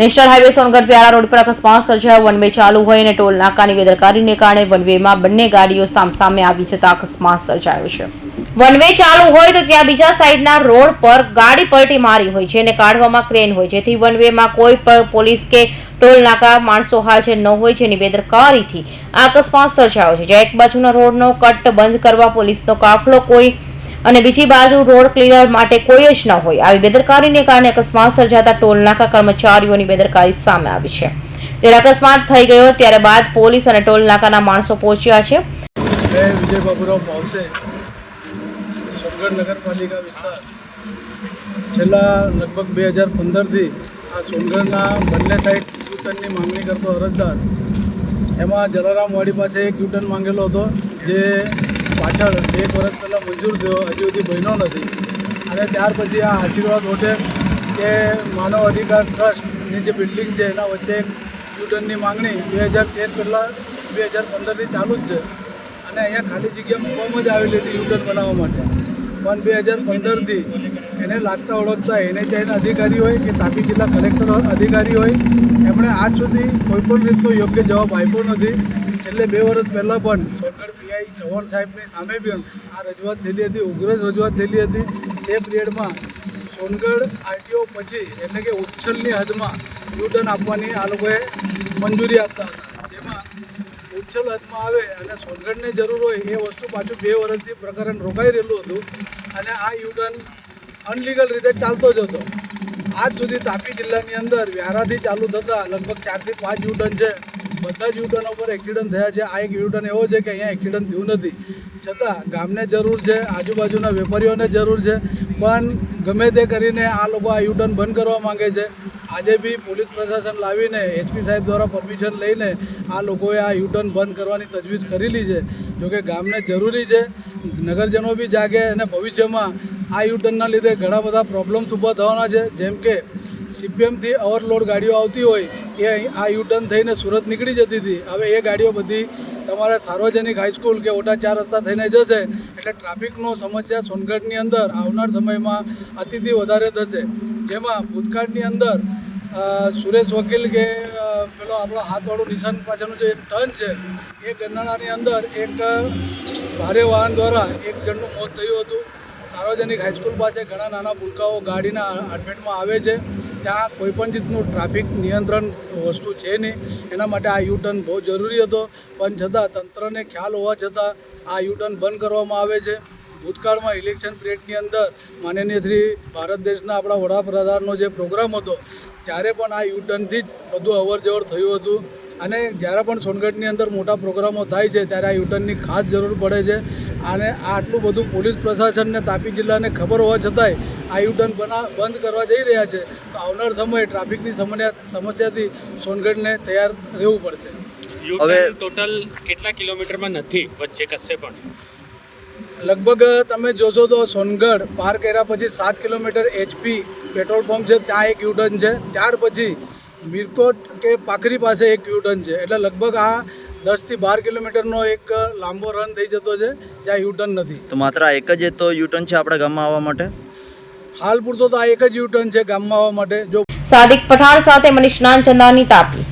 National highway Songadh Vyara road પર અકસ્માત સર્જાયો. વન વે ચાલુ હોય અને ટોલ નાકાની બેદરકારીને કારણે વન વેમાં બંને ગાડીઓ સામસામે આવી જતા અકસ્માત સર્જાયો છે. વન વે ચાલુ હોય તો ત્યાં બીજા સાઈડના રોડ પર ગાડી પલટી મારી હોય છે અને કાઢવામાં ક્રેન હોય જેથી વન વેમાં કોઈ પણ પોલીસ કે ટોલ નાકા માણસો હાજર ન હોય જેની બેદરકારીથી આ અકસ્માત સર્જાયો છે. જ્યાં એક બાજુના રોડનો કટ બંધ કરવા પોલીસનો કાફલો કોઈ અને બીજી બાજુ રોડ ક્લિયર માટે કોઈ જ ન હોય. આવી બેદરકારીને કારણે અકસ્માત સર્જાતા ટોલ નાકા કર્મચારીઓની બેદરકારી સામે આવી છે. જ્યારે અકસ્માત થઈ ગયો ત્યારે બાદ પોલીસ અને ટોલ નાકાના માણસો પહોંચ્યા છે. છેલ્લા લગભગ બે હજાર પંદરથી આ સોનગઢના બંને સાઈડ યુટર્નની માંગણી કરતો અરજદાર, એમાં જલારામ વાડી પાસે એક યુટર્ન માંગેલો હતો, જે પાછળ એક વર્ષ પહેલાં મંજૂર થયો, હજુ સુધી બન્યો નથી. અને ત્યાર પછી આ આશીર્વાદ હોટેલ કે માનવ અધિકાર ટ્રસ્ટની જે બિલ્ડિંગ છે, એના વચ્ચે એક યુટર્નની માંગણી બે હજાર તેર પહેલાં બે હજાર પંદરથી ચાલુ જ છે. અને અહીંયા ખાલી જગ્યા મૂકવામાં જ આવેલી હતી યુટર્ન બનાવવા માટે. પણ બે હજાર પંદરથી એને લાગતા ઓળખતા એને ત્યાંના અધિકારી હોય કે તાપી જિલ્લા કલેક્ટર અધિકારી હોય, એમણે આજ સુધી કોઈપણ રીતનો યોગ્ય જવાબ આપ્યો નથી. છેલ્લે બે વર્ષ પહેલાં પણ સોનગઢ પીઆઈ ચૌહાણ સાહેબની સામે પણ આ રજૂઆત થયેલી હતી, ઉગ્ર રજૂઆત થયેલી હતી. તે પિરિયડમાં સોનગઢ આરટીઓ પછી એટલે કે ઉચ્છલની હદમાં યુટર્ન આપવાની આ લોકોએ મંજૂરી આપતા હતા. જેમાં ઉચ્છલ હદમાં આવે અને સોનગઢને જરૂર હોય એ વસ્તુ પાછું બે વર્ષથી પ્રકરણ રોકાઈ રહેલું હતું અને આ યુટર્ન અનલીગલ રીતે ચાલતો જ હતો. આજ સુધી તાપી જિલ્લાની અંદર વ્યારાથી ચાલુ થતાં લગભગ ચારથી પાંચ યુટર્ન છે. બધા જ યુટર્ન ઉપર એક્સિડન્ટ થયા છે. આ એક યુટર્ન એવો છે કે અહીંયા એક્સિડન્ટ થયું નથી. છતાં ગામને જરૂર છે, આજુબાજુના વેપારીઓને જરૂર છે, પણ ગમે તે કરીને આ લોકો આ યુટર્ન બંધ કરવા માંગે છે. આજે બી પોલીસ પ્રશાસન લાવીને એચપી સાહેબ દ્વારા પરમિશન લઈને આ લોકોએ આ યુટર્ન બંધ કરવાની તજવીજ કરેલી છે. જોકે ગામને જરૂરી છે, નગરજનો બી જાગે અને ભવિષ્યમાં આ યુટર્નના લીધે ઘણા બધા પ્રોબ્લેમ્સ ઊભા થવાના છે. જેમ કે સીપીએમથી ઓવરલોડ ગાડીઓ આવતી હોય એ આ યુટર્ન થઈને સુરત નીકળી જતી હતી. હવે એ ગાડીઓ બધી તમારે સાર્વજનિક હાઈસ્કૂલ કે ઓટા ચાર રસ્તા થઈને જશે. એટલે ટ્રાફિકનો સમસ્યા સોનગઢની અંદર આવનાર સમયમાં અતિથી વધારે થશે. જેમાં ભૂતકાળની અંદર સુરેશ વકીલ કે પેલો આપણો હાથવાળું નિશાન પાછળનું જે ટર્ન છે, એ ગરનાળાની અંદર એક ભારે વાહન દ્વારા એક જણનું મોત થયું હતું. સાર્વજનિક હાઈસ્કૂલ પાસે ઘણા નાના ભૂલકાઓ ગાડીના અડફેટમાં આવે છે. ત્યાં કોઈપણ રીતનું ટ્રાફિક નિયંત્રણ વસ્તુ છે નહીં. એના માટે આ યુટર્ન બહુ જરૂરી હતો. પણ છતાં તંત્રને ખ્યાલ હોવા છતાં આ યુટર્ન બંધ કરવામાં આવે છે. ભૂતકાળમાં ઇલેક્શન પિરિયડની અંદર માનનીય શ્રી ભારત દેશના આપણા વડાપ્રધાનનો જે પ્રોગ્રામ હતો, ત્યારે પણ આ યુટર્નથી જ બધું અવરજવર થયું હતું. અને જ્યારે પણ સોનગઢની અંદર મોટા પ્રોગ્રામો થાય છે, ત્યારે આ યુટર્નની ખાસ જરૂર પડે છે. અને આટલું બધું પોલીસ પ્રશાસનને તાપી જિલ્લાને ખબર હોવા છતાંય આ યુટર્ન બના બંધ કરવા જઈ રહ્યા છે તો આવનાર સમયે ટ્રાફિકની સમસ્યા સમસ્યાથી સોનગઢને તૈયાર રહેવું પડશે. હવે ટોટલ કેટલા કિલોમીટરમાં નથી વચ્ચે કશે પણ? લગભગ તમે જોશો તો સોનગઢ પાર કર્યા પછી સાત કિલોમીટર એચપી પેટ્રોલ પંપ છે ત્યાં એક યુટર્ન છે ત્યાર પછી મીરકોટ કે પાખરી પાસે એક યુટર્ન છે એટલે લગભગ આ દસથી બાર કિલોમીટરનો એક લાંબો રન થઈ જતો છે જ્યાં યુટર્ન નથી. તો માત્ર એક જ તો યુટર્ન છે આપણા ગામમાં આવવા માટે? હાલ પૂરતો તો આ એક જ યુટર્ન છે ગામમાં આવવા માટે. જો સાદિક પઠાણ સાથે મનીષ નાનચંદાની તાપી.